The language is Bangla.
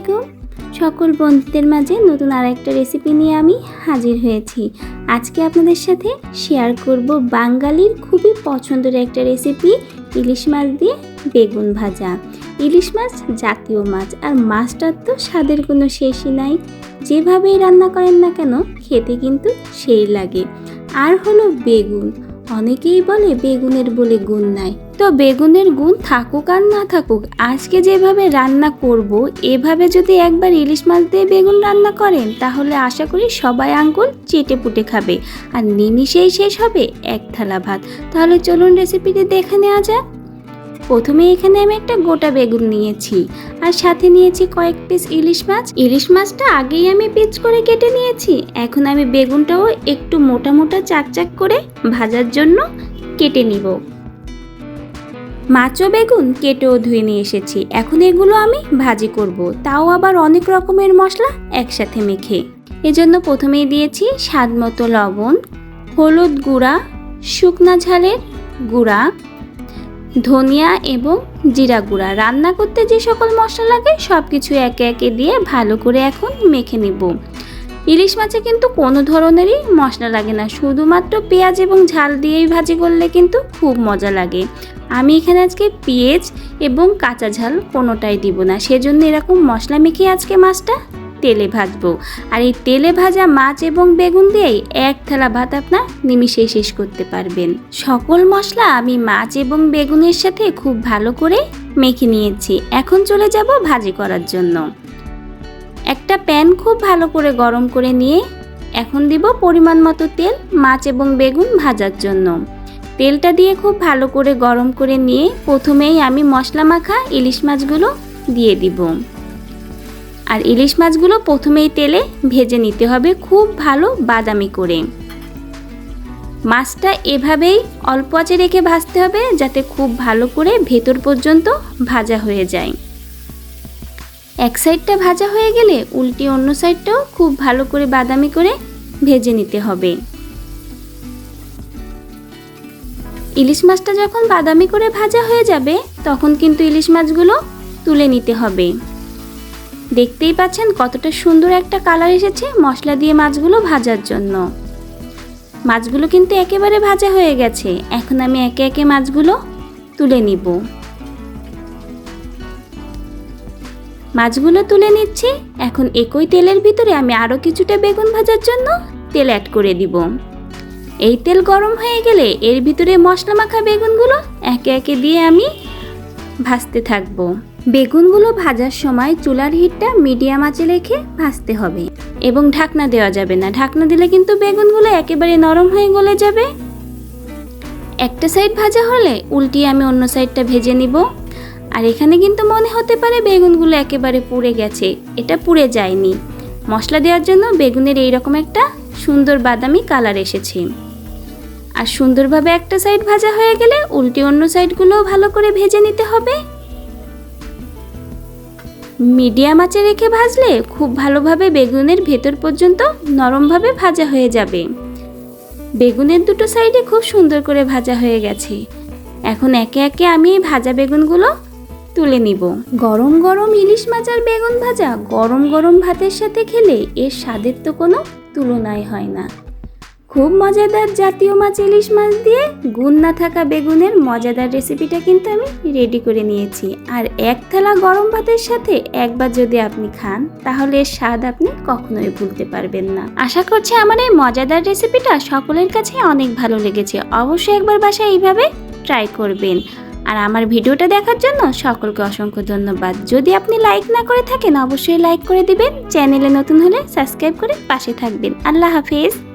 আলাইকুম। সকল বন্ধুদের মাঝে নতুন আরেকটা রেসিপি নিয়ে আমি হাজির হয়েছি। আজকে আপনাদের সাথে শেয়ার করব বাঙালির খুবই পছন্দের একটা রেসিপি ইলিশ মাছ দিয়ে বেগুন ভাজা। ইলিশ মাছ জাতীয় মাছ, আর মাছটার তো স্বাদের কোনো শেষই নাই। যেভাবেই রান্না করেন না কেন, খেতে কিন্তু সেই লাগে। আর হলো বেগুন। অনেকেই বলে বেগুনের বলে গুণ নাই। তো বেগুনের গুণ থাকুক আর না থাকুক, আজকে যেভাবে রান্না করব, এভাবে যদি একবার ইলিশ মাছ দিয়ে বেগুন রান্না করেন, তাহলে আশা করি সবাই আঙ্গুল চেটে পুটে খাবে। আর নিমিশেই শেষ হবে এক থালা ভাত। তাহলে চলুন রেসিপিটি দেখে নেওয়া যাক। প্রথমে এখানে আমি একটা গোটা বেগুন নিয়েছি আর সাথে নিয়েছি কয়েক পিস ইলিশ মাছ। ইলিশ মাছটা আগেই আমি পিচ করে কেটে নিয়েছি। এখন আমি বেগুনটাও একটু মোটা মোটা চাক চাক করে ভাজার জন্য কেটে নিব। মাছ ও বেগুন, কেটেও ধুয়ে নিয়ে এসেছি। এখন এগুলো আমি ভাজি করব। তাও আবার অনেক রকমের মশলা একসাথে মেখে। এজন্য প্রথমেই দিয়েছি স্বাদ মতো লবণ, হলুদ গুঁড়া, শুকনা ঝালের গুঁড়া ধনিয়া এবং জিরা গুঁড়া। রান্না করতে যে সকল মশলা লাগে সব কিছু একে একে দিয়ে ভালো করে এখন মেখে নিব। ইলিশ মাছে কিন্তু কোনো ধরনেরই মশলা লাগে না। শুধুমাত্র পেঁয়াজ এবং ঝাল দিয়েই ভাজি করলে কিন্তু খুব মজা লাগে। আমি এখানে আজকে পেঁয়াজ এবং কাঁচা ঝাল কোনোটাই দিব না। সেজন্য এরকম মশলা মেখে আজকে মাছটা তেলে ভাজবো। আর এই তেলে ভাজা মাছ এবং বেগুন দিয়েই এক থালা ভাত আপনার নিমিষে শেষ করতে পারবেন। সকল মশলা আমি মাছ এবং বেগুনের সাথে খুব ভালো করে মেখে নিয়েছি। এখন চলে যাব ভাজি করার জন্য। একটা প্যান খুব ভালো করে গরম করে নিয়ে এখন দিব পরিমাণ মতো তেল মাছ এবং বেগুন ভাজার জন্য। তেলটা দিয়ে খুব ভালো করে গরম করে নিয়ে প্রথমেই আমি মশলা মাখা ইলিশ মাছগুলো দিয়ে দিব। আর ইলিশ মাছগুলো প্রথমেই তেলে ভেজে নিতে হবে খুব ভালো বাদামি করে। মাছটা এভাবেই অল্প আঁচে রেখে ভাজতে হবে যাতে খুব ভালো করে ভেতর পর্যন্ত ভাজা হয়ে যায়। এক সাইডটা ভাজা হয়ে গেলে উল্টি অন্য সাইডটাও খুব ভালো করে বাদামি করে ভেজে নিতে হবে। ইলিশ মাছটা যখন বাদামি করে ভাজা হয়ে যাবে তখন কিন্তু ইলিশ মাছগুলো তুলে নিতে হবে। দেখতেই পাচ্ছেন কতটা সুন্দর একটা কালার এসেছে মশলা দিয়ে মাছগুলো ভাজার জন্য। মাছগুলো কিন্তু একেবারে ভাজা হয়ে গেছে। এখন আমি একে একে মাছগুলো তুলে নিব। মাছগুলো তুলে নিচ্ছি। এখন একই তেলের ভিতরে আমি আরও কিছুটা বেগুন ভাজার জন্য তেল অ্যাড করে দিব। এই তেল গরম হয়ে গেলে এর ভিতরে মশলা মাখা বেগুনগুলো একে একে দিয়ে আমি ভাজতে থাকব। বেগুনগুলো ভাজার সময় চুলার হিটটা মিডিয়াম আঁচে রেখে ভাজতে হবে। এবং ঢাকনা দেওয়া যাবে না। ঢাকনা দিলে কিন্তু বেগুনগুলো একেবারে নরম হয়ে গলে যাবে। একটা সাইড ভাজা হলে উল্টিয়ে আমি অন্য সাইডটা ভেজে নিব। আর এখানে কিন্তু মনে হতে পারে বেগুনগুলো একেবারে পুড়ে গেছে। এটা পুড়ে যায়নি। মশলা দেওয়ার জন্য বেগুনের এইরকম একটা সুন্দর বাদামি কালার এসেছে। আর সুন্দরভাবে একটা সাইড ভাজা হয়ে গেলে উল্টে অন্য সাইডগুলোও ভালো করে ভেজে নিতে হবে। মিডিয়াম আঁচে রেখে ভাজলে খুব ভালোভাবে বেগুনের ভেতর পর্যন্ত নরমভাবে ভাজা হয়ে যাবে। বেগুনের দুটো সাইডে খুব সুন্দর করে ভাজা হয়ে গেছে। এখন একে একে আমি এই ভাজা বেগুনগুলো তুলে নিব। গরম গরম ইলিশ মাছ আর বেগুন ভাজা গরম গরম ভাতের সাথে খেলে এর স্বাদের তো কোনো তুলনাই হয় না। খুব মজাদার জাতীয় মাছ ইলিশ মাছ দিয়ে গুণ না থাকা বেগুনের মজাদার রেসিপিটা কিন্তু আমি রেডি করে নিয়েছি। আর এক থালা গরম ভাতের সাথে একবার যদি আপনি খান, তাহলে এর স্বাদ আপনি কখনোই ভুলতে পারবেন না। আশা করছি আমার এই মজাদার রেসিপিটা সকলের কাছে অনেক ভালো লেগেছে। অবশ্যই একবার বাসায় এইভাবে ট্রাই করবেন। আর আমার ভিডিওটা দেখার জন্য সকলকে অসংখ্য ধন্যবাদ। যদি আপনি লাইক না করে থাকেন, অবশ্যই লাইক করে দিবেন। চ্যানেলে নতুন হলে সাবস্ক্রাইব করে পাশে থাকবেন। আল্লাহ হাফিজ।